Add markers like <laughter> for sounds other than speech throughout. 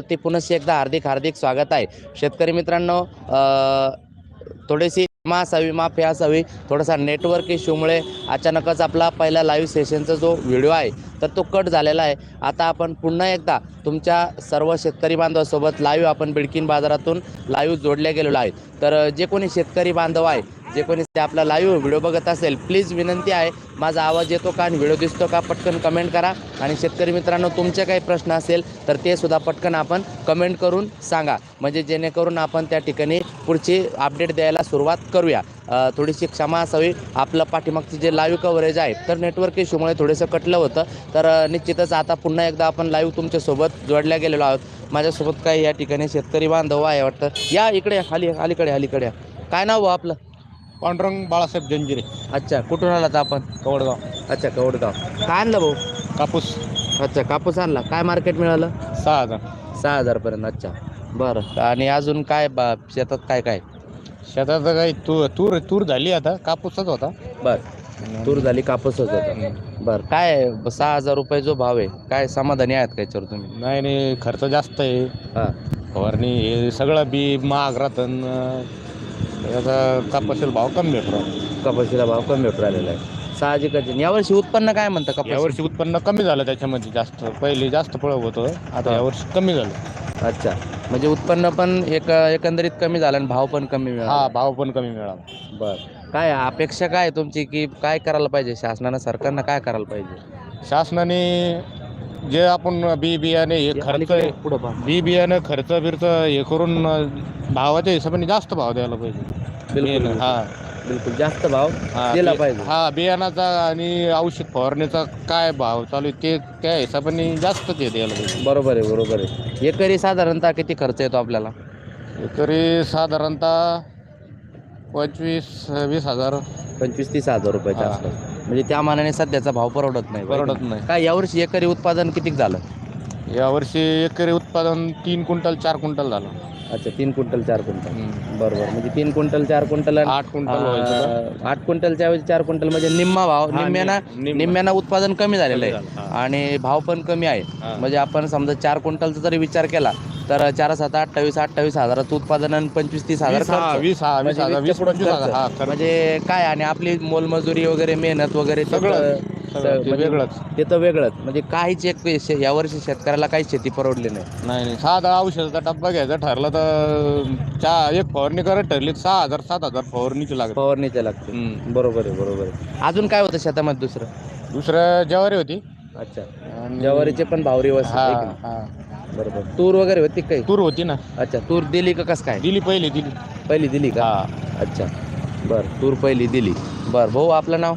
ते पुनश्च एकदा हार्दिक हार्दिक स्वागत आहे. शेतकरी मित्रांनो थोडीशी मा असावी माफी असावी थोडासा नेटवर्क इश्यूमुळे अचानकच आपला पहिला लाईव्ह सेशनचा जो व्हिडिओ आहे तर तो कट झालेला आहे. आता आपण पुन्हा एकदा तुमच्या सर्व शेतकरी बांधवासोबत लाईव्ह आपण बिडकीन बाजारातून लाईव्ह जोडले गेलेलो आहे. तर जे कोणी शेतकरी बांधव आहे जे कोणी ते आपला लाईव्ह व्हिडिओ बघत असेल प्लीज विनंती आहे माझा आवाज येतो का आणि व्हिडिओ दिसतो का पटकन कमेंट करा. आणि शेतकरी मित्रांनो तुमचे काही प्रश्न असेल तर ते सुद्धा पटकन आपण कमेंट करून सांगा. म्हणजे जेणेकरून आपण त्या ठिकाणी पुढची अपडेट द्यायला सुरुवात करूया. थोडीशी क्षमा असावी. आपलं पाठीमागची जे लाईव्ह कव्हरेज आहे तर नेटवर्क इश्यूमुळे थोडंसं कटलं होतं. तर निश्चितच आता पुन्हा एकदा आपण लाईव्ह तुमच्यासोबत जोडल्या गेलेलो आहोत. माझ्यासोबत काही या ठिकाणी शेतकरी बांधव आहे वाटतं. या इकडे खाली अलीकडे अलीकडे. काय नाव हो आपलं? पांडुरंग बाळासाहेब जंजिरे. अच्छा कुठून आलात आपण? कवडगाव. अच्छा कवडगाव. काय आणलं भाऊ? कापूस. अच्छा कापूस आणला. काय मार्केट मिळालं? सहा हजार. सहा हजारपर्यंत अच्छा. बरं. आणि अजून काय बा शेतात काय काय? शेतात काही तूर तूर तूर झाली आता कापूसच होता. बरं. तूर झाली कापूसच होतं. बरं. काय सहा हजार रुपये जो भाव आहे काय समाधानी आहेत का याच्यावर तुम्ही? नाही नाही खर्च जास्त आहे. हां. फवारणी हे सगळं बी महाग राहतं. याचा कापसाला भाव कमी भेटतो कपाशीला भाव कमी भेटू राहिलेला आहे. साहजिकच आहे. यावर्षी उत्पन्न काय म्हणतं कपाशी यावर्षी उत्पन्न कमी झालं त्याच्यामध्ये जास्त. पहिले जास्त फळ होतं आता. यावर्षी कमी झालं. अच्छा. म्हणजे उत्पन्न पण एक एकंदरीत कमी झालं आणि भाव पण कमी मिळाला. हा भाव पण कमी मिळाला. बरं. काय अपेक्षा काय आहे तुमची की काय करायला पाहिजे? शासनानं सरकारनं काय करायला पाहिजे? शासनाने जे आपण बी बियाणे हे खर्च बी बियाणं खर्च बिर्च हे करून भावाच्या हिशोबाने जास्त भाव द्यायला पाहिजे. हा बिलकुल. जास्त भाव हा, दिला पाहिजे. हा बियाणाचा आणि औषध फवारणीचा काय भाव चालू आहे ते त्या हिशोबाने जास्त ते द्यायला पाहिजे. बरोबर आहे बरोबर आहे. एकरी साधारणतः किती खर्च येतो आपल्याला? तरी साधारणतः पंचवीस वीस हजार. पंचवीस तीस हजार रुपयाच्या. आसपास म्हणजे त्या मानाने सध्याचा भाव परवडत नाही. परवडत नाही. काय यावर्षी एकरी उत्पादन किती झालं? यावर्षी एकरी उत्पादन तीन क्विंटल चार क्विंटल झालं. अच्छा तीन क्विंटल चार क्विंटल. बरोबर. म्हणजे तीन क्विंटल चार क्विंटल आणि, आठ क्विंटल व्हायचं अं, आठ क्विंटलच्या ऐवजी चार क्विंटल म्हणजे निम्मा भाव हा, निम्म्याना निम- निम्मा. निम्म्याना उत्पादन कमी झालेलं कमी आहे झालं. आणि भाव पण कमी आहे. हा. म्हणजे आपण समजा चार क्विंटलचा जरी विचार केला तर चार सात अठ्ठावीस अठ्ठावीस हजाराचं उत्पादन आणि पंचवीस तीस हजार वीस हा, खर्च. वीस हा, वीस म्हणजे हजार वीस वीसच्या पुढं पंचवीस हजार खर्च. हा खर्च. म्हणजे काय आणि आपली मोलमजुरी वगैरे मेहनत वगैरे ते सगळं तर- सगळं ते म्हणजे वेगळंच. ते तर वेगळंच. म्हणजे काहीच एक शे- यावर्षी शेतकऱ्याला काही शेती परवडली नाही. नाही नाही. साधा औषधाचा डब्बा घ्यायचा ठरलं तर चा एक फवारणी करत ठरली तर सहा हजार सात हजार फवारणीची लागत फवारणीच्या लागते. बरोबर आहे बरोबर आहे. अजून काय होतं शेतामध्ये दुसरं? दुसरं ज्वारी होती. अच्छा. आणि- ज्वारीचे पण भाव हा? हा. बरोबर. तूर वगैरे होती काही? तूर होती ना. अच्छा तूर दिली का कसं काय? दिली पहिली दिली. पहिली दिली का? हा. अच्छा. बर तूर पहिली दिली. बर भाऊ आपलं नाव?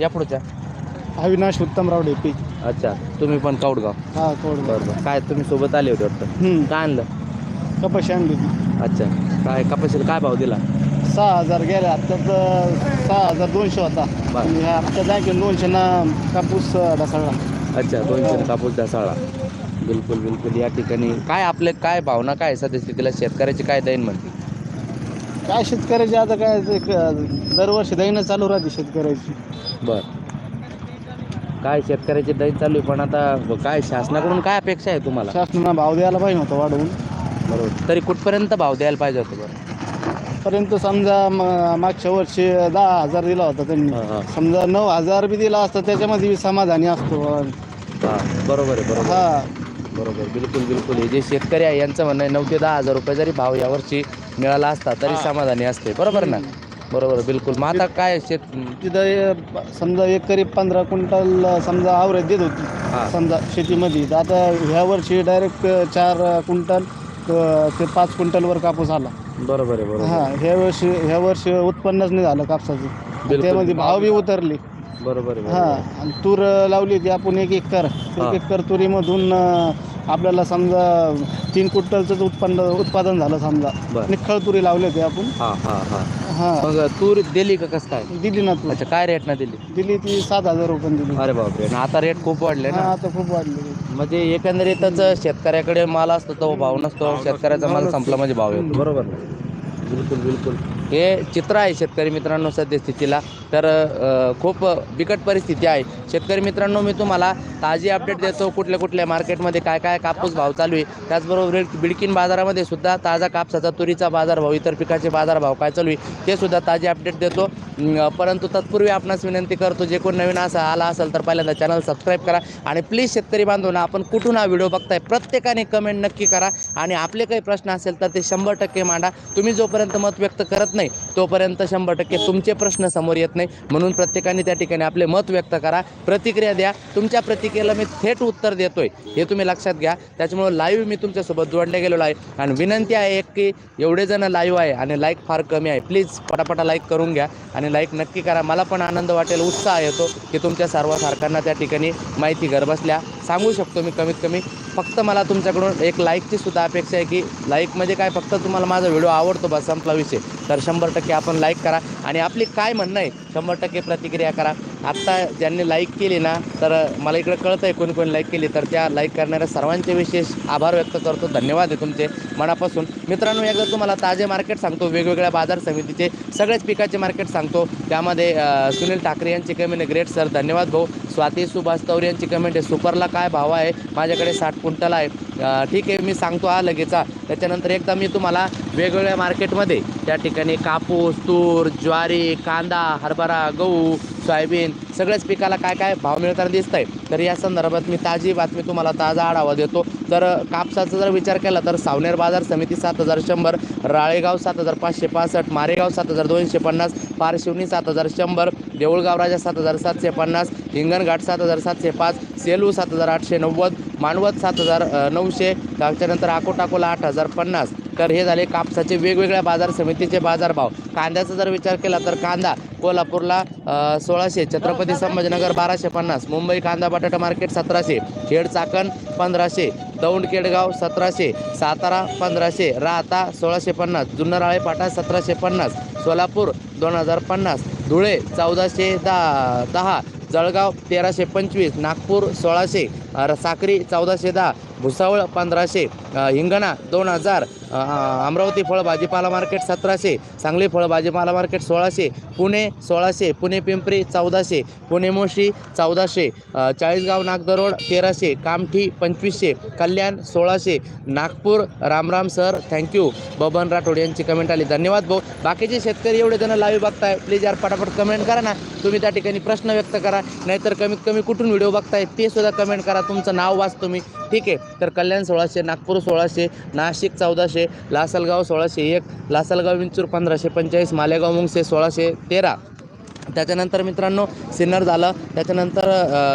या पुढच्या. अविनाश उत्तमराव डेपी अच्छा तुम्ही पण कौडगाव हा कोड बरं बरं. काय तुम्ही सोबत आले होते वाटतं? काय आणलं? कपाशी आणली होती. अच्छा. काय कपाशीला काय भाव दिला? सहा हजार गेले आता तर सहा हजार दोनशे होता. बरं. आणि ह्या हप्ता जायचे दोनशे ना कापूस ढासळला. अच्छा दोनशे कापूस ढासाळा बिलकुल बिलकुल. या ठिकाणी काय आपले काय भावना काय सद्यस्थितीला शेतकऱ्याची काय दैन म्हणते? काय शेतकऱ्याची आता काय ते क- दरवर्षी दैनं चालू राहते शेतकऱ्याची. बर. काय शेतकऱ्याची दैन चालू आहे पण आता काय शासनाकडून काय अपेक्षा आहे तुम्हाला? शासनानं भाव द्यायला पाहिजे होता वाढवून. बरोबर. तरी कुठपर्यंत भाव द्यायला पाहिजे होतं बरं? परंतु समजा म- मागच्या वर्षी दहा हजार दिला होता त्यांनी. हां समजा नऊ हजार बी दिला असता त्याच्यामध्ये बी समाधानी असतो. हां बरोबर आहे बरोबर हा. बरोबर बिलकुल बिलकुल. हे जे शेतकरी आहे यांचं म्हणणं आहे नऊ ते दहा हजार रुपये जरी भाव यावर्षी मिळाला असता तरी. समाधानी असते. बरोबर ना? बरोबर बिलकुल. मग आता काय शेत तिथं ए- समजा एकरी पंधरा क्विंटल समजा आवरेज देत होती समजा शेतीमध्ये. तर आता ह्या वर्षी डायरेक्ट चार क्विंटल अ, ते पाच क्विंटलवर कापूस आला. बरोबर आहे बरोबर. हा ह्या वर्षी ह्या वर्षी उत्पन्नच नाही झालं कापसाचं. बिलकुल. त्यामध्ये भाव बी उतरले. बरोबर आहे हा. आणि तूर लावली होती आपण एक एकर. हा. एक एकर तुरीमधून अ, आपल्याला समजा तीन क्विंटलचं उत्पन्न उत्पादन झालं समजा बरं. निखळ तुरी लावली होती आपण. हा हा हा. हा. मग तूर दिली का कसं काय? दिली ना तू अच्छा काय रेट ना दिली? दिली ती सात हजार रुपये दिली. अरे बापरे आणि आता रेट खूप वाढले हा ना आता खूप वाढली. म्हणजे एकंदरीतच शेतकऱ्याकडे माल असतो तो भाव नसतो शेतकऱ्याचा माल संपला म्हणजे भाव येतो. बरोबर. बिलकुल बिलकुल. हे चित्र आहे शेतकरी मित्रांनो सद्यस्थितीला तर खूप बिकट परिस्थिती आहे. शेतकरी मित्रांनो मी तुम्हाला ताजी अपडेट देतो. कुठल्या कुठल्या मार्केटमध्ये काय काय कापूस भाव चालू आहे. त्याचबरोबर बिडकीन बाजारामध्ये सुद्धा ताजा कापसाचा तुरीचा बाजारभाव इतर पिकाचे बाजारभाव काय चालू आहे ते सुद्धा ताजी अपडेट देतो. परंतु तत्पूर्वी आपणास विनंती करतो जे कोण नवीन असा आला असेल तर पहिल्यांदा चॅनल सबस्क्राईब करा. आणि प्लीज शेतकरी बांधवांना आपण कुठून हा व्हिडिओ बघताय प्रत्येकाने कमेंट नक्की करा. आणि आपले काही प्रश्न असेल तर ते शंभर टक्के मांडा. तुम्ही जोपर्यंत मत व्यक्त करत नाही. तोपर्यंत शंभर टक्के तुमचे प्रश्न समोर येत नाही. म्हणून प्रत्येकाने त्या ठिकाणी आपले मत व्यक्त करा. प्रतिक्रिया द्या. तुमच्या प्रतिक्रियेला मी थेट उत्तर देतोय. हे तुम्ही लक्षात घ्या. त्याच्यामुळे लाईव्ह मी तुमच्यासोबत जोडले गेलेलो आहे. आणि विनंती आहे एक की एवढे जण लाईव्ह आहे आणि लाईक फार कमी आहे. प्लीज पटापटा लाईक करून घ्या. आणि लाईक नक्की करा. मला पण आनंद वाटेल उत्साह येतो की तुमच्या सर्वसारखांना त्या ठिकाणी माहिती घरबसल्या. सांगू शकतो मी कमीत कमी. फक्त मला तुमच्याकडून एक लाईकची सुद्धा अपेक्षा आहे की लाईक म्हणजे काय? फक्त तुम्हाला माझा व्हिडिओ आवडतो बस संपला विषय. तर शंभर टक्के आपण लाईक करा. आणि आपली काय म्हणणं आहे शंभर टक्के प्रतिक्रिया करा. आत्ता ज्यांनी लाईक केली ना तर मला इकडे कळतं आहे कोणी कोणी लाईक केली तर त्या लाईक करणाऱ्या सर्वांचे विशेष आभार व्यक्त करतो. धन्यवाद आहे तुमचे मनापासून. मित्रांनो एकदा तुम्हाला ताजे मार्केट सांगतो वेगवेगळ्या बाजार समितीचे सगळेच पिकाचे मार्केट सांगतो. त्यामध्ये सुनील ठाकरे यांची कमेंट आहे ग्रेट सर धन्यवाद भाऊ. स्वाती सुभाष तौर यांची कमेंट आहे सुपरला काय भाव आहे? माझ्याकडे साठ क्विंटल आहे. ठीक आहे मी सांगतो हा लगेच त्याच्यानंतर एकदा मी तुम्हाला वेगवेगळ्या मार्केटमध्ये त्या ठिकाणी कापूस तूर ज्वारी कांदा हरभरा गहू सोयाबीन सगळ्याच पिकाला काय काय भाव मिळताना दिसत आहे तर या संदर्भात मी ताजी बातमी तुम्हाला ताजा आढावा देतो. तर कापसाचा जर विचार केला तर सावनेर बाजार समिती सात हजार शंभर राळेगाव सात हजार पाचशे पासष्ट मारेगाव सात हजार दोनशे पन्नास पारशिवनी सात हजार शंभर देऊळगाव राजा सात हजार सातशे पन्नास हिंगणघाट सात हजार सातशे पाच सेलू सात हजार आठशे नव्वद मानवत सात हजार नऊशे त्याच्यानंतर आकोटाकोला आठ हजार पन्नास. तर हे झाले कापसाचे वेगवेगळ्या बाजार समितीचे बाजारभाव. कांद्याचा जर विचार केला तर कांदा कोल्हापूरला सोळाशे छत्रपती संभाजीनगर बाराशे पन्नास मुंबई कांदा बटाटा मार्केट सतराशे खेड चाकण पंधराशे दौंड केडगाव सतराशे सातारा पंधराशे राहता सोळाशे पन्नास जुन्नराळे पाटा सतराशे पन्नास सोलापूर दोन हजार पन्नास. धुळे चौदाशे दहा दहा जळगाव तेराशे पंचवीस नागपूर सोळाशे साक्री चौदाशे दहा भुसावळ पंधराशे हिंगणा दोन हजार अमरावती फळ भाजीपाला मार्केट सतराशे सांगली फळ भाजीपाला मार्केट सोळाशे पुणे सोळाशे पुणे पिंपरी चौदाशे पुणे मोशी चौदाशे चाळीसगाव नागदरोड तेराशे कामठी पंचवीसशे कल्याण सोळाशे नागपूर रामराम सर थँक्यू बबन राठोड यांची कमेंट आली. धन्यवाद भाऊ. बाकीचे शेतकरी एवढे जण लाईव्ह बघताय प्लीज यार पटापट कमेंट करा ना. तुम्ही त्या ठिकाणी प्रश्न व्यक्त करा. नाहीतर कमीत कमी कुठून व्हिडिओ बघताय ते सुद्धा कमेंट करा. तुमचं नाव वाच तुम्ही. ठीक आहे. तर कल्याण सोळाशे नागपूर सोळाशे नाशिक चौदाशे लासलगाव सोळाशे एक लासलगाव विंचूर पंधराशे पंचेचाळीस मालेगाव मुंगसे सोळाशे तेरा. त्याच्यानंतर मित्रांनो सिन्नर झालं. त्याच्यानंतर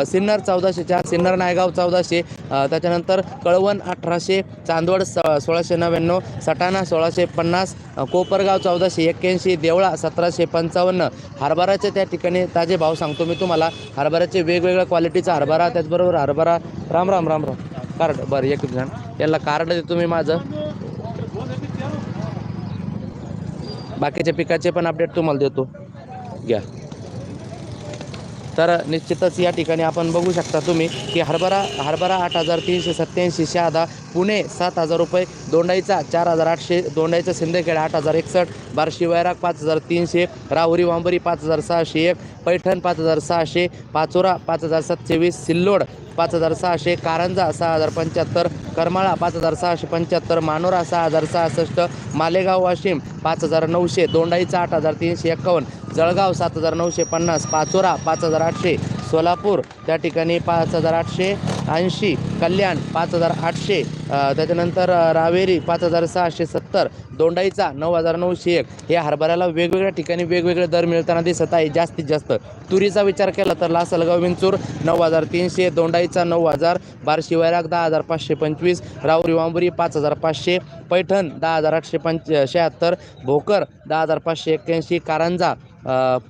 सिन्नर चौदाशे चार सिन्नर नायगाव चौदाशे त्याच्यानंतर कळवण अठराशे चांदवड स सोळाशे नव्याण्णव सटाणा सोळाशे पन्नास कोपरगाव चौदाशे एक्क्याऐंशी देवळा सतराशे पंचावन्न. हरभराचे त्या ठिकाणी ताजे भाव सांगतो मी तुम्हाला. हरभऱ्याचे वेगवेगळ्या क्वालिटीचा हरभरा त्याचबरोबर हरभरा. राम राम राम राम. कार्ड बरं एक जण याला कार्ड देतो मी माझं. बाकीच्या पिकाचे पण अपडेट तुम्हाला देतो. घ्या. तर निश्चितच या ठिकाणी आपण बघू शकता तुम्ही की हरभरा हरभरा आठ हजार तीनशे सत्याऐंशी शहादा पुणे सात हजार रुपये दोंडाईचा चार हजार आठशे दोंडाईचा सिंदखेड आठ हजार एकसष्ट बार्शी वैराग पाच हजार तीनशे राहुरी वांबरी पाच हजार सहाशे एक पैठण पाच हजार सहाशे पाचोरा पाच हजार सातशे वीस सिल्लोड पाच हजार सहाशे कारंजा सहा हजार पंच्याहत्तर करमाळा पाच हजार सहाशे पंच्याहत्तर मानोरा सहा हजार सहासष्ट मालेगाव वाशिम पाच हजार नऊशे दोंडाईचा आठ हजार तीनशे एक्कावन्न जळगाव सात हजार नऊशे पन्नास पाचोरा पाच हजार आठशे सोलापूर त्या ठिकाणी पाच हजार आठशे ऐंशी कल्याण पाच हजार आठशे त्याच्यानंतर रावेरी पाच हजार सहाशे सत्तर दोंडाईचा नऊ हजार नऊशे एक. हे हरभऱ्याला वेगवेगळ्या ठिकाणी वेगवेगळे दर मिळताना दिसत आहे जास्तीत जास्त. तुरीचा विचार केला तर लासलगाव विंचूर नऊ हजार तीनशे दोंडाईचा नऊ हजार बार्शी वैराग दहा हजार पाचशे पंचवीस रावरी वांबरी पाच हजार पाचशे पैठण दहा हजार आठशे पंच शहात्तर भोकर दहा हजार पाचशे एक्क्याऐंशी कारंजा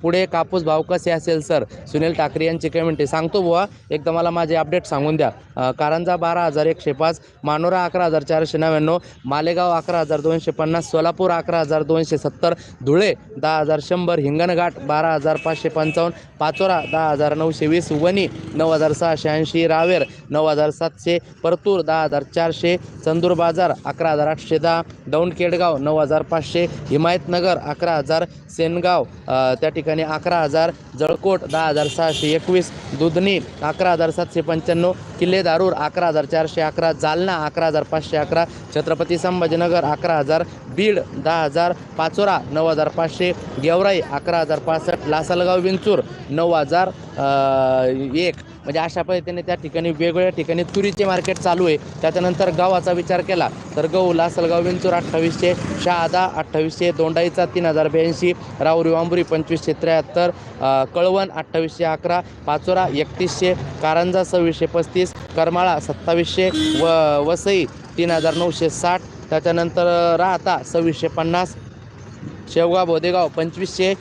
पुढे कापूस भाव कसे असेल सर. सुनील ठाकरे यांची कमेंट आहे. सांगतो बुवा एकदा मला माझे अपडेट सांगून द्या. कारंजा बारा हजार एकशे पाच मानोरा अकरा हजार चारशे नव्याण्णव मालेगाव अकरा हजार दोनशे पन्नास सोलापूर अकरा हजार दोनशे सत्तर धुळे दहा हजार शंभर हिंगणघाट बारा हजार पाचशे पंचावन्न पाचोरा दहा हजार नऊशे वीस वणी नऊ हजार सहाशे ऐंशी रावेर नऊ हजार सातशे परतूर दहा हजार चारशे चंदूर बाजार अकरा हजार आठशे दहा दौंड केडगाव नऊ हजार पाचशे हिमायतनगर अकरा हजार सेनगाव त्या ठिकाणी अकरा हजार जळकोट दहा हजार सहाशे एकवीस दुधनी अकरा हजार सातशे पंच्याण्णव किल्ले दारूर अकरा हजार चारशे अकरा जालना अकरा हजार पाचशे अकरा छत्रपती संभाजीनगर अकरा हजार बीड दहा हजार पाचोरा नऊ हजार पाचशे गेवराई अकरा हजार पासष्ट लासलगाव विंचूर नऊ हजार एक. म्हणजे अशा पद्धतीने त्या ठिकाणी वेगवेगळ्या ठिकाणी तुरीचे मार्केट चालू आहे. त्याच्यानंतर गावाचा विचार केला तर गहू लासलगाव विंचूर अठ्ठावीसशे शहादा अठ्ठावीसशे दोंडाईचा तीन हजार ब्याऐंशी राहुरी वांबुरी पंचवीसशे त्र्याहत्तर कळवण अठ्ठावीसशे अकरा पाचोरा एकतीसशे कारंजा सव्वीसशे पस्तीस करमाळा सत्तावीसशे व वसई तीन हजार नऊशे साठ त्याच्यानंतर राहता सव्वीसशे पन्नास शेवगाव बोदेगाव पंचवीसशे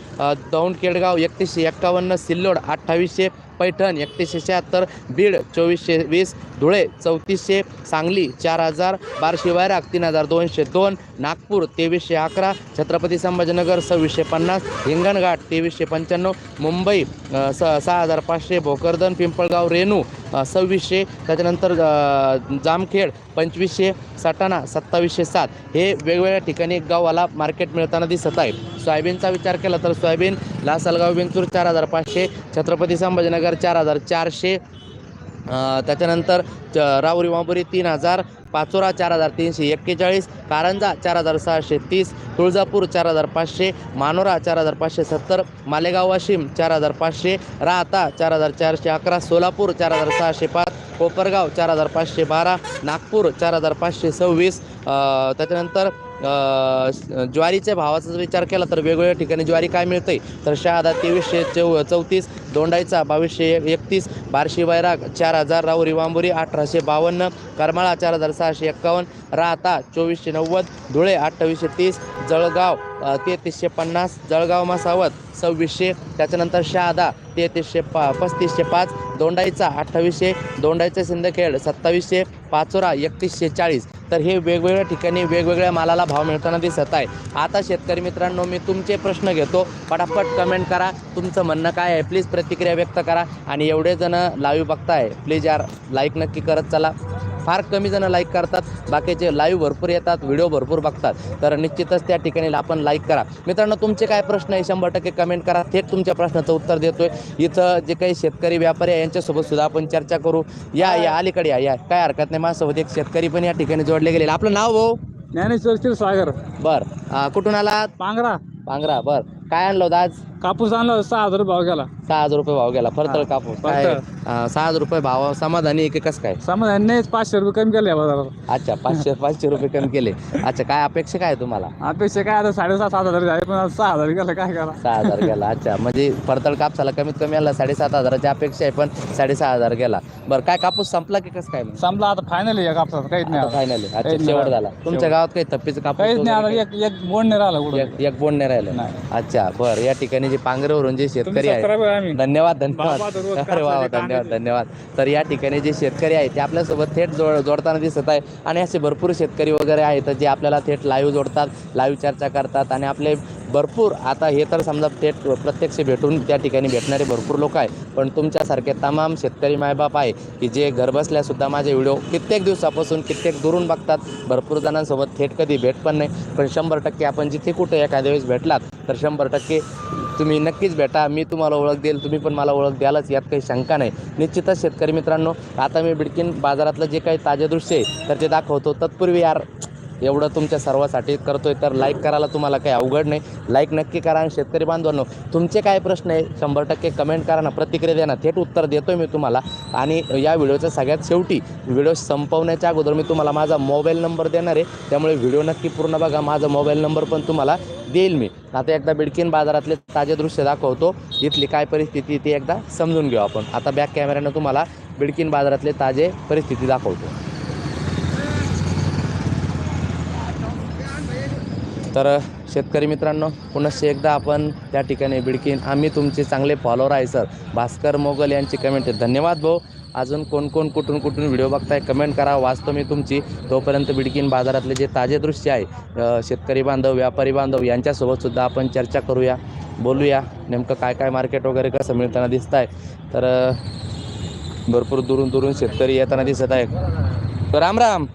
दौंड केडगाव एकतीसशे एक्कावन्न सिल्लोड अठ्ठावीसशे पैठण एकतीसशे शहात्तर बीड चोवीसशे वीस धुळे चौतीसशे सांगली चार हजार बारशे वैराग तीन हजार दोनशे दोन नागपूर तेवीसशे अकरा छत्रपती संभाजीनगर सव्वीसशे पन्नास हिंगणघाट तेवीसशे पंच्याण्णव मुंबई स सहा हजार पाचशे भोकरदन पिंपळगाव रेणू सव्वीसशे त्याच्यानंतर जामखेड पंचवीसशे सटाणा सत्तावीसशे सात. हे वेगवेगळ्या ठिकाणी गावाला मार्केट मिळताना दिसत आहे. सोयाबीनचा विचार केला तर सोयाबीन लासलगाव विंचूर चार हजार पाचशे छत्रपती संभाजीनगर चार हजार चारशे. त्याच्यानंतर च- राहुरी वांबुरी तीन हजार पाचोरा चार हजार तीनशे एक्केचाळीस कारंजा चार हजार सहाशे तीस तुळजापूर चार हजार पाचशे मानोरा चार हजार पाचशे सत्तर मालेगाव वाशिम चार हजार पाचशे राहता चार हजार चारशे अकरा सोलापूर चार हजार सहाशे पाच कोपरगाव चार हजार पाचशे बारा नागपूर चार हजार पाचशे सव्वीस. त्याच्यानंतर ज्वारीच्या भावाचा जर विचार केला तर वेगवेगळ्या ठिकाणी ज्वारी काय मिळते तर शहादा तेवीसशे चौ चौतीस दोंडाईचा बावीसशे एकतीस बारशी बैराग चार हजार राऊ वांबुरी अठराशे बावन्न करमाळा चार हजार सहाशे एक्कावन्न राहता चोवीसशे नव्वद धुळे अठ्ठावीसशे तीस जळगाव तेहतीसशे पन्नास जळगाव मसावत सव्वीसशे त्याच्यानंतर शहादा तेहतीसशे पा पस्तीसशे पाच दोंडाईचा अठ्ठावीसशे दोंडाईचा सिंदखेड सत्तावीसशे पाचोरा एकतीसशे चाळीस तर हे वेगवेगळ्या ठिकाणी वेगवेगळ्या मालाला भाव मिळताना दिसत आहे. आता शेतकरी मित्रांनो मी तुमचे प्रश्न घेतो. पटापट कमेंट करा. तुमचं म्हणणं काय आहे? प्लीज प्रतिक्रिया व्यक्त करा. आणि एवढे जण लाईव्ह बघताय प्लीज यार लाईक नक्की करत चला. फार कमी जण लाईक करतात. बाकीचे लाईव्ह भरपूर येतात व्हिडिओ भरपूर बघतात. तर निश्चितच त्या ठिकाणी आपण लाईक करा. मित्रांनो तुमचे काय प्रश्न आहे शंभर टक्के कमेंट करा. थेट तुमच्या प्रश्नाचं उत्तर देतोय. इथं जे काही शेतकरी व्यापारी आहे यांच्यासोबत सुद्धा आपण चर्चा करू. या या अलीकडे या या. काय हरकत नाही माझ्यासोबत एक शेतकरी पण या ठिकाणी जोडले गेले आपलं नाव भाऊ? ज्ञानेश्वर क्षीरसागर. बर. कुठून आलात? पांगरा. पांगरा बर. काय आणलं होतं आज? कापूस आणला सहा हजार भाव गेला. सहा हजार रुपये भाव गेला. फरतळ कापूस. काय. अं, सहा हजार रुपये भाव समाधानी आहे की कसं काय? समाधान पाचशे रुपये कमी केले या बाजारात. अच्छा पाचशे पाचशे रुपये कमी केले. अच्छा काय अपेक्षा काय आहे तुम्हाला? अपेक्षा काय आता साडेसात सात हजार झाले पण आता सहा हजार गेला काय करा? सहा हजार गेला अच्छा. म्हणजे फरतळ कापसाला कमीत कमी आला साडेसात हजाराची अपेक्षा आहे पण साडेसहा हजार गेला. बरं काय कापूस संपला की कसं काय मग? संपला आता फायनल या कापसाचा काहीच नाही आता. फायनली अच्छा नाही शेवट. झाला. तुमच्या. गावात काही थप्पीचं कापूस काहीच नाही वगैरे आता एक एक बोंड नाही राहिला कुठं. एक एक बोंड नाही राहिलं. नाही. अच्छा बरं या ठिकाणी जे पांगरेवरून जे शेतकरी तुम्ही आहे subscriber आहे आम्ही. धन्यवाद धन्यवाद. अरे वा धन्यवाद. धन्यवाद. तर या ठिकाणी जे शेतकरी आहेत ते आपल्यासोबत थेट जोड जोडताना दिसत आहे आणि असे भरपूर शेतकरी वगैरे आहेत जे आपल्याला थेट लाईव्ह जोडतात लाईव्ह चर्चा करतात आणि आपले भरपूर. आता हे तर समजा थेट प्रत्यक्ष भेटून त्या ठिकाणी भेटणारे भरपूर लोक आहे. पण तुमच्यासारखे तमाम शेतकरी मायबाप आहे की जे घरबसल्यासुद्धा माझे व्हिडिओ कित्येक दिवसापासून कित्येक दुरून बघतात. भरपूर जणांसोबत थेट कधी भेट पण नाही. पण शंभर टक्के आपण जिथे कुठे एखाद्या वेळेस भेटलात तर शंभर टक्के तुम्ही नक्कीच भेटा. मी तुम्हाला ओळख देईल तुम्ही पण मला ओळख द्यालच यात काही शंका नाही. निश्चितच शेतकरी मित्रांनो आता मी बिडकीन बाजारातलं जे काही ताजे दृश्य आहे तर ते दाखवतो. तत्पूर्वी यार एवढं तुमच्या सर्वासाठी करतोय. तर लाईक करायला तुम्हाला काही अवघड नाही. लाईक नक्की करा आणि शेतकरी बांधवांनो तुमचे काय प्रश्न आहे शंभर टक्के कमेंट करा ना. प्रतिक्रिया द्या ना. थेट उत्तर देतोय मी तुम्हाला. आणि या व्हिडिओच्या सगळ्यात शेवटी व्हिडिओ संपवण्याच्या अगोदर मी तुम्हाला माझा मोबाईल नंबर देणार आहे. त्यामुळे व्हिडिओ नक्की पूर्ण बघा. माझा मोबाईल नंबर पण तुम्हाला देईल मी. आता एकदा बिडकीन बाजारातले ताजे दृश्य दाखवतो. इथली काय परिस्थिती ती एकदा समजून घेऊ आपण. आता बॅक कॅमेऱ्यानं तुम्हाला बिडकीन बाजारातले ताजे परिस्थिती दाखवतो. तर शेतकरी मित्रांनो पुनश्च एकदा आपण त्या ठिकाणी बिडकीन आम्ही तुमचे चांगले फॉलोअर आहे सर भास्कर मोगल यांची कमेंट आहे. धन्यवाद भाऊ. अजून कोण कोण कुठून कुठून व्हिडिओ बघताय कमेंट करा. वाचतो मी तुमची तोपर्यंत बिडकीन बाजारातले जे ताजे दृश्य आहे शेतकरी बांधव व्यापारी बांधव यांच्यासोबतसुद्धा आपण चर्चा करूया बोलूया नेमकं काय काय मार्केट वगैरे कसं मिळताना दिसत आहे तर भरपूर दुरून दुरून शेतकरी येताना दिसत आहे राम राम.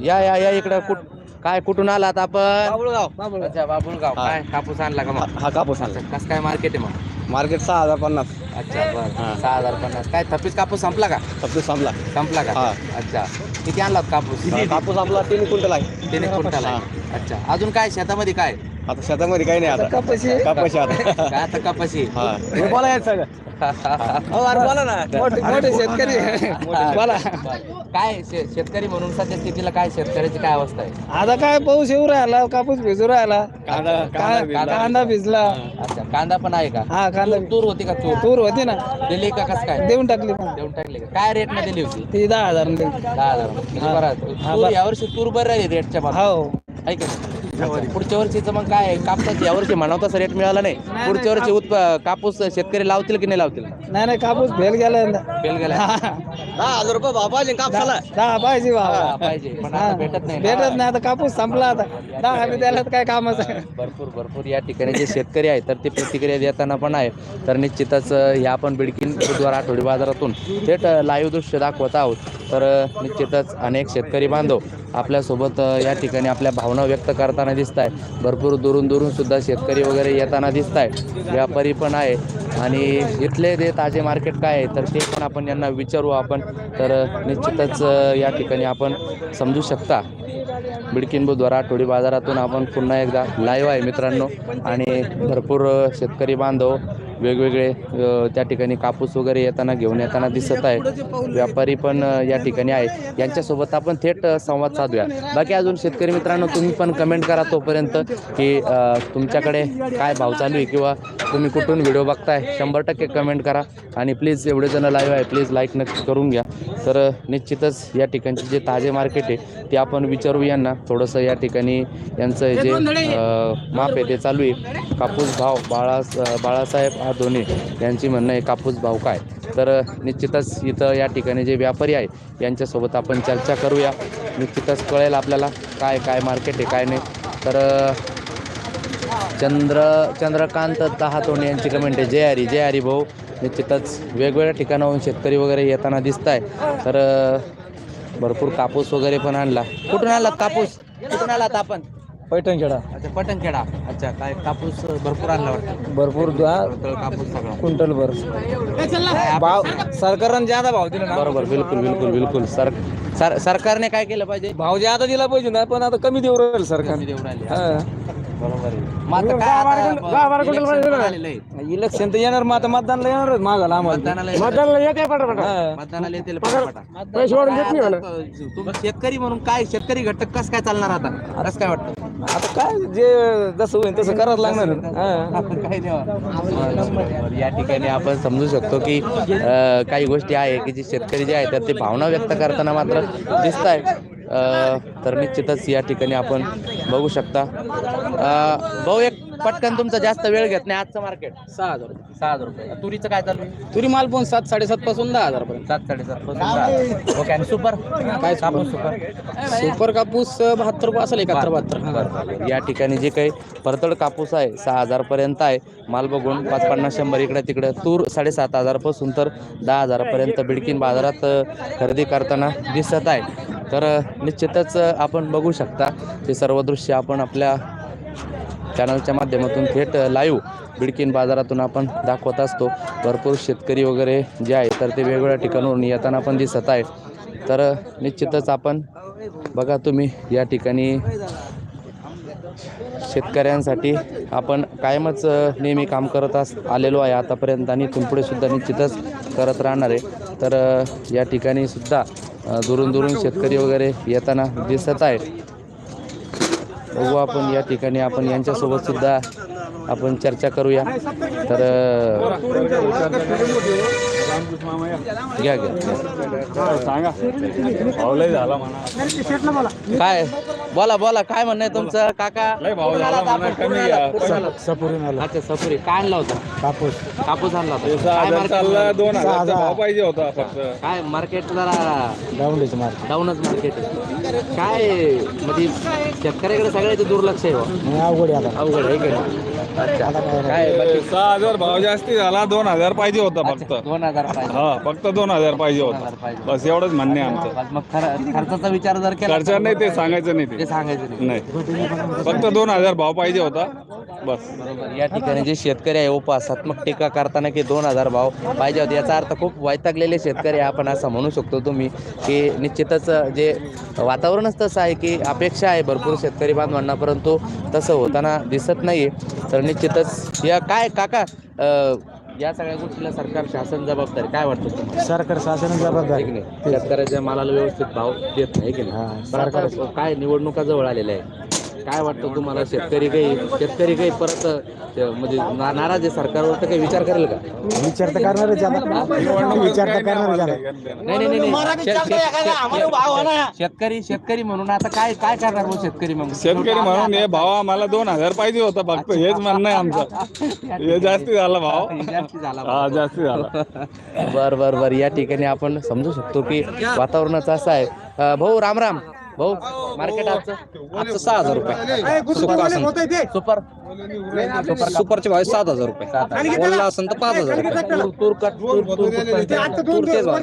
या या या इकडं कुठ काय कुठून आलात आपण? बाबुळगाव अच्छा बाबुलगाव हा. काय कापूस आणला का मग? हा कापूस अच्छा कसं काय मार्केट आहे मग? मार्केट सहा हजार पन्नास. अच्छा बरं. सहा हजार पन्नास. काय थपीस कापूस संपला का? फक्त संपला. संपला का? हा. अच्छा. किती आणलात कापूस? कापूस आपला तीन क्विंटल आहे. तीन क्विंटल आहे. अच्छा. अजून काय शेतामध्ये काय? आता शेतामध्ये काही नाही आता. कापाशी कापाशी आता. काय आता कपाशी? हा. बोलायचं सगळं. बोला ना. मोठे शेतकरी बोला. काय शे- शेतकरी म्हणून सध्या स्थितीला काय शेतकऱ्याची काय अवस्था आहे? आता काय पाऊस येऊ राहिला कापूस भिजू राहिला. कांदा का- भिजला. कांदा भिजला. अच्छा कांदा पण आहे का? हा कांदा तूर- तूर होती का तूर? तूर होती ना. दिली का कसं काय? देऊन टाकली पण. देऊन टाकली का? काय रेटमध्ये दिली होती? ती दहा हजार. दहा हजार. म्हणजे हा. बरं. हा, तूर बरं. यावर्षी तूर बरं आहे रेटच्या बाबतीत हो. आहे का नाही? पुढच्या वर्षीचं मग काय कापसाचं यावर्षी म्हणावं तसं रेट मिळाला नाही. पुढच्या वर्षी उत्प कापूस शेतकरी लावतील की नाही लावतील? नाही नाही कापूस फेल गेला. यंदा. फेल गेला. हा. दहा हजार रुपये भाव पाहिजे कापसाला दहा पाहिजे हा, बाबा पाहिजे पण हा. आता भेटत नाही ना. भेटत नाही आता कापूस संपला आता. दहा हजार द्यायला तर काय कामाचं? भरपूर भरपूर. या ठिकाणी जे शेतकरी आहेत तर ते प्रतिक्रिया देताना पण आहे. तर निश्चितच अ, या आपण बिडकीन बुधवार आठवडी बाजारातून थेट लाईव्ह दृश्य दाखवत आहोत. तर अ, निश्चितच अनेक शेतकरी बांधव आपल्यासोबत अ, या ठिकाणी आपल्या भावना व्यक्त करताना दिसत आहे भरपूर दुरून दुरून सुद्धा शेतकरी वगैरे येताना दिसत आहे व्यापारी पण आहे. आणि इथले जे ताजे मार्केट काय आहे तर ते पण आपण यांना विचारू आपण. तर निश्चितच या ठिकाणी आपण समजू शकता. बिडकीन बुधवार आठवडी बाजारातून आपण पुन्हा एकदा लाईव्ह आहे मित्रांनो. आणि भरपूर शेतकरी बांधव वेगवेगळे त्या ठिकाणी कापूस वगैरे येताना घेऊन येताना दिसत आहे. व्यापारी पण या ठिकाणी आहे यांच्यासोबत आपण थेट संवाद साधूया. बाकी अजून शेतकरी मित्रांनो तुम्ही पण कमेंट करा तोपर्यंत की तुमच्याकडे काय भाव चालू आहे किंवा तुम्ही कुठून व्हिडिओ बघताय शंभर टक्के कमेंट करा. आणि प्लीज एवढे जण लाईव्ह आहे प्लीज लाईक नक्की करून घ्या. तर निश्चितच या ठिकाणचे जे ताजे मार्केट आहे ते आपण विचारू यांना. थोडंसं या ठिकाणी यांचं जे माप आहे ते चालू आहे. कापूस भाव बाळा बाळासाहेब धोने यांची म्हणणं आहे कापूस भाव काय? तर निश्चितच इथं या ठिकाणी जे व्यापारी आहे यांच्यासोबत आपण चर्चा करूया. निश्चितच कळेल आपल्याला काय काय मार्केट आहे काय नाही. तर चंद्र चंद्रकांत दहातोंड यांची कमेंट आहे जय हरी जय हरी भाऊ. निश्चितच वेगवेगळ्या ठिकाणाहून शेतकरी वगैरे येताना दिसत आहे तर भरपूर कापूस वगैरे पण आणला. कुठून आला कापूस? कुठून आलात आपण? पैठण खेळा अच्छा पटणखेडा अच्छा काय कापूस भरपूर आणला वाटतं. भरपूर कापूस सगळा. क्विंटल भर. काय भाव सरकारनं ज्यादा भाव दिला ना? बरोबर बिलकुल बिलकुल बिलकुल. सर सर सरकारने काय केलं पाहिजे? भाव ज्यादा दिला पाहिजे ना पण आता कमी देऊ राहील सरकार. कमी देऊन राहिले. हा. बरोबर आहे मग आता काय आता election पण आलेलं आहे. इलेक्शन तर येणार मग आता मतदानला येणारच मागाला आम्हाला मतदानाला येतील. हा. मतदानाला येतील पटापटा. तुम्ही शेतकरी म्हणून काय शेतकरी घटक कस काय चालणार आता कसं काय वाटतं आता काय जे जसं होईल तसं करावं लागणार हा. काय या ठिकाणी आपण समजू शकतो की अ, काही गोष्टी आहे की जे शेतकरी जे आहेत तर ते भावना व्यक्त करताना मात्र दिसत आहे तर निश्चितच या ठिकाणी आपण बघू शकता. अ, भाऊ एक पटकन तुमचा जास्त वेळ घेत नाही आजचं मार्केट सहा हजार सहा हजार रुपये. तुरीचं काय चालू आहे? तुरी माल पण सात साडेसात पासून दहा हजार पर्यंत सात साडेसात पासून दहा. ओके आणि सुपर? काय कापूस सुपर? सुपर कापूस बहात्तर रुपये असेल एकाहत्तर बहात्तर. या ठिकाणी जे काही परतड कापूस आहे सहा हजारपर्यंत आहे. माल बघून पाच पन्नास शंभर इकडे तिकडे. तूर साडेसात हजारपासून तर दहा हजारापर्यंत बिडकीन बाजारात अ, खरेदी करताना दिसत आहे. तर अ, निश्चितच अ, आपण बघू शकता ते सर्व दृश्य आपण आपल्या चॅनलच्या माध्यमातून थेट लाईव्ह बिडकीन बाजारातून आपण दाखवत असतो. भरपूर शेतकरी वगैरे जे आहे तर ते वेगवेगळ्या ठिकाणावरून येताना पण दिसत आहे तर निश्चितच आपण बघा तुम्ही या ठिकाणी शेतकऱ्यांसाठी आपण कायमच नेहमी काम करत अस आलेलो आहे आतापर्यंत आणि इथून सुद्धा निश्चितच करत राहणार आहे. तर या ठिकाणी सुद्धा दुरून दुरून शेतकरी वगैरे येताना दिसत आहे बघू आपण या ठिकाणी आपण यांच्यासोबत सुद्धा आपण चर्चा करूया. तर घ्या घ्या. सांगा. झाला म्हणा. काय? बोला बोला. काय म्हणणं आहे तुमचं? काका? भाव झाला? म्हणा, कमी? सपुरी आला. अच्छा सपुरी. काय आणला होता? कापूस. कापूस आणला होता. चालला? दोन हजार. भाव पाहिजे होता फक्त. काय मार्केट जरा गावंडीचं मार्केट डाऊनच मार्केट काय म्हणजे शेतकऱ्याकडे सगळ्याचं दुर्लक्ष आहे. अवघड आहे आता. अवघड आहे? अच्छा काय बाकी? सहा हजार भाव जास्ती झाला दोन हजार पाहिजे होता फक्त. दोन हजार पाहिजे हा फक्त दोन हजार पाहिजे दोन होता. पाहिजे बस एवढंच म्हणणे आमचं. मग खर- खर्चाचा विचार जर केला खर्च नाही ते सांगायचं नाही ते. ते सांगायचं नाही. नाही. फक्त दोन हजार भाव पाहिजे होता. बस. बरोबर. या ठिकाणी जे शेतकरी आहे उपासात्मक टीका करताना की दोन हजार भाव पाहिजे होते. याचा अर्थ खूप वैतागलेले शेतकरी आहे आपण असं म्हणू शकतो तुम्ही की निश्चितच जे वातावरणच तसं आहे की अपेक्षा आहे भरपूर शेतकरी बांधवांना परंतु तसं होताना दिसत नाही तर निश्चितच. या काय काका अं, या सगळ्या गोष्टीला सरकार शासन जबाबदारी काय वाटतं तुम्हाला? सरकार शासन आहे जबाबदार. की नाही. शेतकऱ्याच्या मालाला व्यवस्थित भाव देत नाही की हा, नाही आता काय निवडणुका जवळ आलेल्या आहे काय वाटतं तुम्हाला? शेतकरी काही शेतकरी काही परत अ, म्हणजे ना- नाराज आहे सरकारवर तर काही विचार करेल का? विचार तर करणारच आता. विचार तर करणारच आता नाही नाही नाही, नाही. शेत- शेत- शेत- शेतकरी शेतकरी म्हणून आता काय काय करणार मग शेतकरी मग? शेतकरी म्हणून हे भाव आम्हाला दोन हजार पाहिजे होता फक्त. हेच म्हणणं आहे आमचं. हे जास्ती झाला भाव. <laughs> जास्ती झाला हा जास्ती झाला. बर बर बर. या ठिकाणी आपण समजू शकतो की वातावरणाच असं आहे. अ, भाऊ राम राम. भाऊ मार्केट आजचं आजचं सहा हजार रुपये. सुपर सुपरचे भाव सात हजार रुपये. ओला असेल तर पाच हजार रुपये. तूर तूर कट तूर तूर कुठपर्यंत? तूर तेच भाव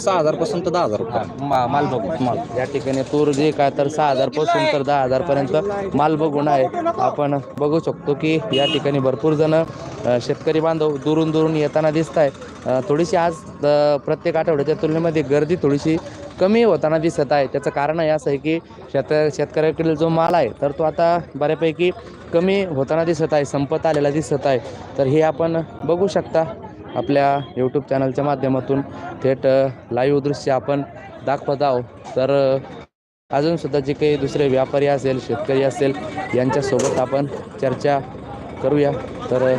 सहा हजारपासून तर दहा हजार रुपये. मा- माल बघू माल. या ठिकाणी तूर जे काय तर सहा हजारपासून तर दहा हजार पर्यंत माल बघून आहे. आपण बघू शकतो की या ठिकाणी भरपूर जण अ, शेतकरी बांधव दुरून दुरून येताना दिसत आहे थोडीशी आज अ, प्रत्येक आठवड्याच्या तुलनेमध्ये गर्दी थोडीशी कमी होताना दिसत आहे. त्याचं कारण हे असं आहे की शेत शेतकऱ्याकडील जो माल आहे तर तो आता बऱ्यापैकी कमी होताना दिसत आहे संपत आलेला दिसत आहे. तर हे आपण बघू शकता आपल्या यूट्यूब चॅनलच्या माध्यमातून. थेट लाईव्ह दृश्य आपण दाखवत आहोत. तर अजूनसुद्धा जे काही दुसरे व्यापारी असेल शेतकरी असेल यांच्यासोबत आपण चर्चा करूया. तर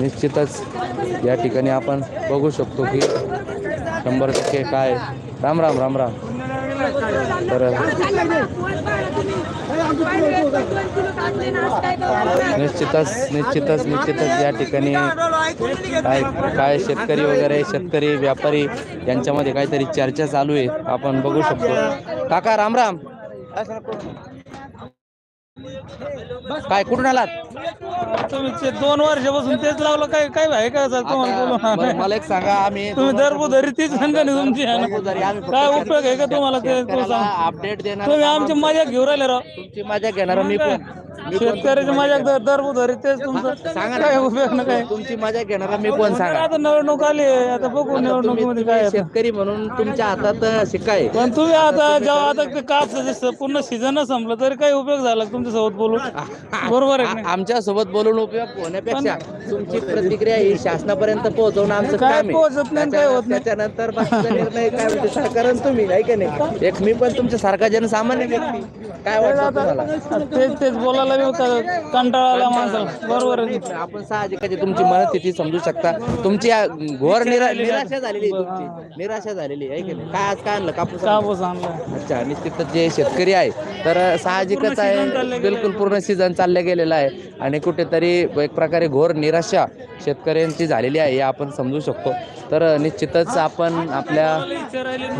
निश्चितच या ठिकाणी आपण बघू शकतो की शंभर टक्के काय? राम राम राम राम. तर निश्चितच निश्चितच निश्चितच या ठिकाणी काय काय शेतकरी वगैरे शेतकरी व्यापारी यांच्यामध्ये काहीतरी चर्चा चालू आहे. आपण बघू शकतो. काका राम राम. काय कुठून आलात? तुम्ही ते दोन वर्षापासून तेच लावलं काय काय आहे का सर तुम्हाला बोलू आता बरं, मला एक सांगा आम्ही तुम्ही दरबुधरी तीच सांगा ना तुमची दरबुधरी आम्ही फक्त काय उपयोग आहे का तुम्हाला ते तो शेतकऱ्याला सांग. अपडेट देणार तुम्ही आमची मजा घेऊ राहिले राव. तुमची मजा घेणार मी पण मी पण शेतकऱ्याची मजा दर दरबुधरी तेच तुमचं. सांगा काय उपयोग ना काय? तुमची मजा घेणार मी पण सांगा? आता निवडणूक आली आहे, आता बघू निवडणुकीमध्ये काय तुम्ही आहे. शेतकरी म्हणून तुमच्या हातात शिकाय पण तुम्ही आता जेव्हा आता ते कापसाचं पूर्ण सीझन संपलं तरी काही उपयोग झाला का तुमच्या सोबत बोलून? बरोबर आहे का नाही? आमच्यासोबत बोलून उपयोग होण्यापेक्षा तुमची प्रतिक्रिया ही शासनापर्यंत पोहोचवणं आमचं काय काम पोहोचत नाही, काय होत नाही. त्याच्यानंतर बाकीचा निर्णय काय म्हणजे सरकार आणि तुम्ही आहे का नाही? एक मी पण तुमच्या सारखा जनसामान्य व्यक्ती. काय वाटतं तुम्हाला? तेच तेच बोलायला बी होता. कंटाळा आला माणसाला. बरोबर आहे आपण साहजिक आहे, तुमची मनस्थिती समजू शकता. तुमची आ- घोर निरा निराशा झालेली आहे तुमची. निराशा झालेली आहे की नाही? काय आज काय आणलं? कापूस आणला? कापूस आणला. अच्छा निश्चितच जे शेतकरी आहे तर साहजिकच आहे. बिलकुल पूर्ण सीझन चाललं गेलेलं आहे. आणि कुठेतरी एक प्रकारे घोर निराशा शेतकऱ्यांची झालेली आहे हे आपण समजू शकतो. तर निश्चितच आपण आपल्या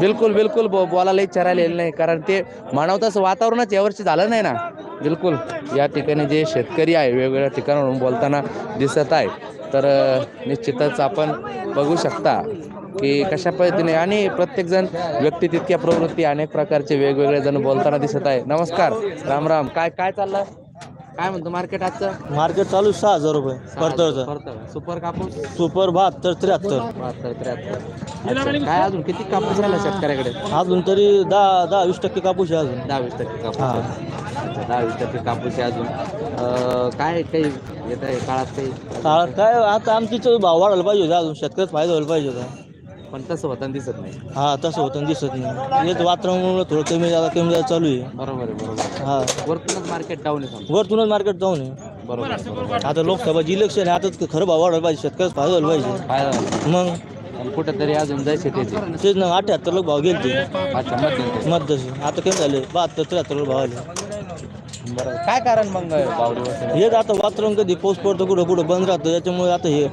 बिलकुल बिलकुल बो बोलायला इच्छा राहिलेली नाही. कारण ते म्हणावं तसं वातावरणच यावर्षी झालं नाही ना. बिलकुल या ठिकाणी जे शेतकरी आहे वेगवेगळ्या ठिकाणावरून बोलताना दिसत आहे. तर निश्चितच आपण बघू शकता. की कशा पद्धतीने आणि प्रत्येकजण व्यक्ती तितक्या प्रवृत्ती अनेक प्रकारचे वेगवेगळे जण बोलताना दिसत आहे. नमस्कार. राम राम. काय काय चाललं काय म्हणतो मार्केट आजचं? मार्केट चालू सहा हजार रुपये. सुपर कापूस? सुपर बहात्तर त्र्याहत्तर. बहात्तर त्र्याहत्तर. अच्छा. काय अजून? किती कापूस राहिला शेतकऱ्याकडे? अजून तरी दहा दहा वीस टक्के कापूस आहे अजून. दहा वीस टक्के कापूस. हा. अच्छा, दहा वीस टक्के कापूस आहे अजून. अं, काय काही येत आहे काळात काही? काळ काय आता आमची भाव वाढायला पाहिजे होता अजून. शेतकऱ्याच फायदा व्हायला पाहिजे होता. पण तसं होताना दिसत नाही. हा तसं होतं दिसत नाही. हेच वातावरण थोडं कमी जादा कमी जादा चालू आहे. बरोबर आहे बरोबर. हा. वरतूनच मार्केट डाऊन आहे समजा. वरतूनच मार्केट जाऊन आहे. बरोबर आहे, बरोबर आहे. आता लोकसभाची इलेक्शन आहे आता खरं भाव वाढायला पाहिजे शेतकऱ्याच फायदा व्हायला पाहिजे. झालं? मग? कुठेतरी अजून जायचे त्याचे तेच ना अठ्याहत्तरला भाव गेले अच्छा मध्यंतरी. मध्यशी आता कमी झाले बहात्तर त्र्याहत्तरला भाव आले. बरोबर काय कारण मग वसुली? हेच आता वातावरण कधी पाऊस पडतो कुठं कुठं बंद राहतं त्याच्यामुळे आता हे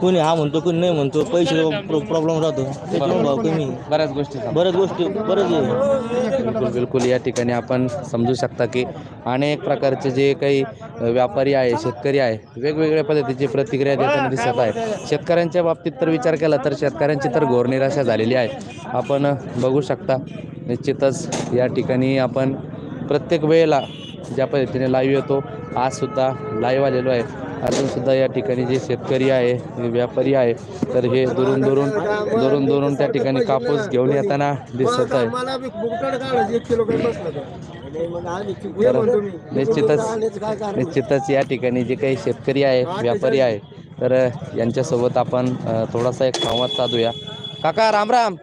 कोणी हा म्हणतो कोणी नाही म्हणतो पैसे प्रॉब्लेम राहतो त्याच्यामुळे भाव कमी आहे. बऱ्याच गोष्टी. बऱ्याच गोष्टी बरंच आहे बिलकुल बिलकुल या ठिकाणी आपण समजू शकता की अनेक प्रकारचे जे काही व्यापारी आहे शेतकरी आहे वेगवेगळ्या पद्धतीची प्रतिक्रिया देताना दिसत आहे शेतकऱ्यांच्या बाबतीत तर विचार केला तर शेतकऱ्यांची तर घोर निराशा झालेली आहे आपण बघू शकता निश्चितच या ठिकाणी आपण प्रत्येक वेळेला ज्या पद्धतीने लाईव्ह येतो. आजसुद्धा लाईव्ह आलेलो आहे. अजूनसुद्धा या ठिकाणी जे शेतकरी आहे व्यापारी आहे तर हे दुरून दुरून दुरून दुरून त्या ठिकाणी कापूस घेऊन येताना दिसत आहे. तर. निश्चितच निश्चितच या ठिकाणी जे काही शेतकरी आहे व्यापारी आहे तर यांच्यासोबत आपण थोडासा एक संवाद साधूया. काका राम राम.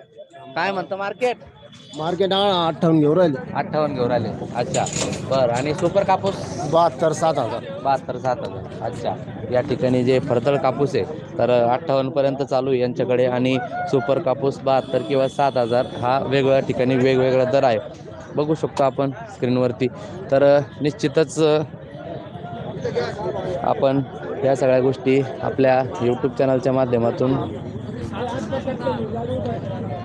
काय म्हणतं मार्केट? मार्केट अठ्ठावन्न घेऊन राहिले. अठ्ठावन्न घेऊन आले अच्छा. बरं. आणि सुपर कापूस? बहात्तर सात हजार. बहात्तर सात हजार. अच्छा. या ठिकाणी जे फरतळ कापूस आहे तर अठ्ठावन्नपर्यंत चालू आहे यांच्याकडे. आणि सुपर कापूस बहात्तर किंवा सात हजार हा वेगवेगळ्या ठिकाणी वेगवेगळा दर आहे. बघू शकतो आपण स्क्रीनवरती. तर निश्चितच आपण या सगळ्या गोष्टी आपल्या यूट्यूब चॅनलच्या माध्यमातून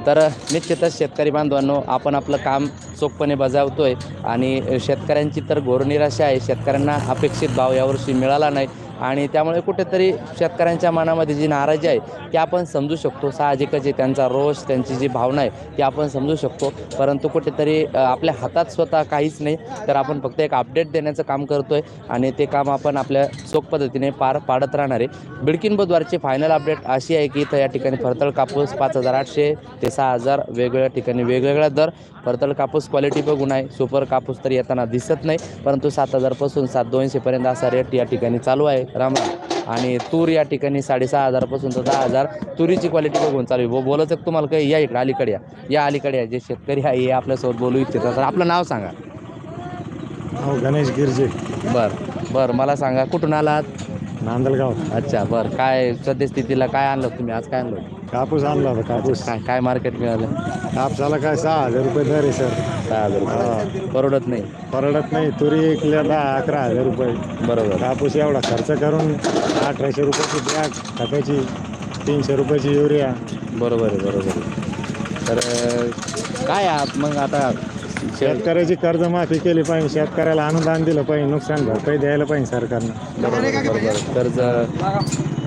तर निश्चितच शेतकरी बांधवांनो आपण आपलं काम चोखपणे बजावतोय. आणि शेतकऱ्यांची तर घोर निराशा आहे. शेतकऱ्यांना अपेक्षित भाव यावर्षी मिळाला नाही. आणि त्यामुळे कुठेतरी शेतकऱ्यांच्या मनामध्ये जी नाराजी आहे ती आपण समजू शकतो. साहजिकच आहे त्यांचा रोष त्यांची जी भावना आहे ती आपण समजू शकतो. परंतु कुठेतरी आपल्या हातात स्वतः काहीच नाही तर आपण फक्त एक अपडेट देण्याचं काम करतो आहे आणि ते काम आपण आपल्या चोख पद्धतीने पार पाडत राहणार आहे. बिडकिन बुधवारची फायनल अपडेट अशी आहे की इथं या ठिकाणी फरतळ कापूस पाच हजार आठशे ते सहा हजार वेगवेगळ्या ठिकाणी वेगवेगळा दर फरतळ कापूस क्वालिटी बघून आहे. सुपर कापूस तर येताना दिसत नाही परंतु सात हजारपासून सात दोनशेपर्यंत असा रेट या ठिकाणी चालू आहे. राम राम. आणि तूर या ठिकाणी साडेसहा हजारपासून तर दहा हजार. तुरीची क्वालिटी बघून चालू आहे. बो का तुम्हाला काही? या इकडे अलीकडे या. या अलीकडे या. जे शेतकरी आहे हे आपल्यासोबत बोलू इच्छितात. तर आपलं नाव सांगा. हो गणेश गिरजे. बरं. बरं मला सांगा कुठून आलात? नांदलगाव. अच्छा बरं. काय सद्यस्थितीला काय आणलं तुम्ही? आज काय आणलं? कापूस आणला होता कापूस. काय काय मार्केट मिळालं? कापसाला काय? सहा हजार रुपये दर आहे सर. सहा हजार रुपये. परवडत नाही. परवडत नाही. तुरी एकल्या दहा अकरा हजार रुपये. बरोबर. कापूस एवढा खर्च करून अठराशे रुपयाची बॅग खताची तीनशे रुपयाची युरिया बरोबर आहे बरोबर आहे. तर अं, काय आत मग आता? शेतकऱ्याची कर्जमाफी केली पाहिजे. शेतकऱ्याला अनुदान दिलं पाहिजे. नुकसान भरपाई द्यायला पाहिजे सरकारनं. बरोबर बरोबर कर्ज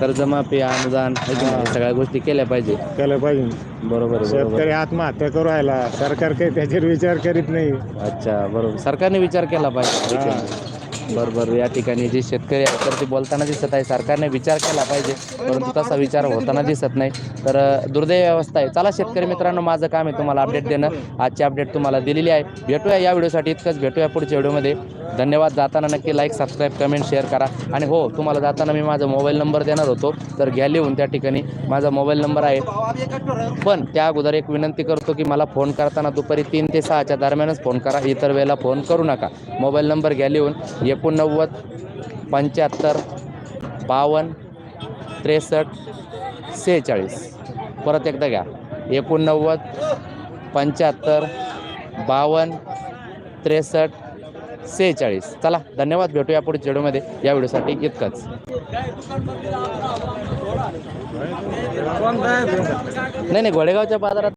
कर्जमाफी अनुदान हे की नाही, सगळ्या गोष्टी केल्या पाहिजे. केलं पाहिजे. बरोबर आहे, बरोबर. शेतकरी आत्महत्या करू राहिला. सरकार काही त्याच्यावर विचार करीत नाही. अच्छा बरोबर. सरकारने विचार केला पाहिजे. बरोबर या ठिकाणी जे शेतकरी आहेत तर ते बोलताना दिसत आहे. सरकारने विचार केला पाहिजे परंतु तसा विचार होताना दिसत नाही. तर दुर्दैव व्यवस्था आहे. चला शेतकरी मित्रांनो माझं काम आहे तुम्हाला अपडेट देणं. आजची अपडेट तुम्हाला दिलेली आहे. भेटूया या व्हिडिओसाठी इतकंच. भेटूया पुढच्या व्हिडिओमध्ये. धन्यवाद. जाताना नक्की लाईक सबस्क्राईब कमेंट शेअर करा. आणि हो तुम्हाला जाताना मी माझा मोबाईल नंबर देणार होतो. तर घ्या लिहून त्या ठिकाणी. माझा मोबाईल नंबर आहे. पण त्या अगोदर एक विनंती करतो की मला फोन करताना दुपारी तीन ते सहाच्या दरम्यानच फोन करा. इतर वेळेला फोन करू नका. मोबाईल नंबर घ्या लिहून. एकोणनव्वद पंच्याहत्तर बावन्न त्रेसष्ट सेहेचाळीस. परत एकदा घ्या. एकोणनव्वद पंच्याहत्तर बावन्न त्रेसष्ट सेहेचाळीस. चला धन्यवाद. भेटूया पुढच्या व्हिडिओमध्ये या व्हिडिओसाठी इतकंच. नाही नाही घोडेगावच्या बाजारात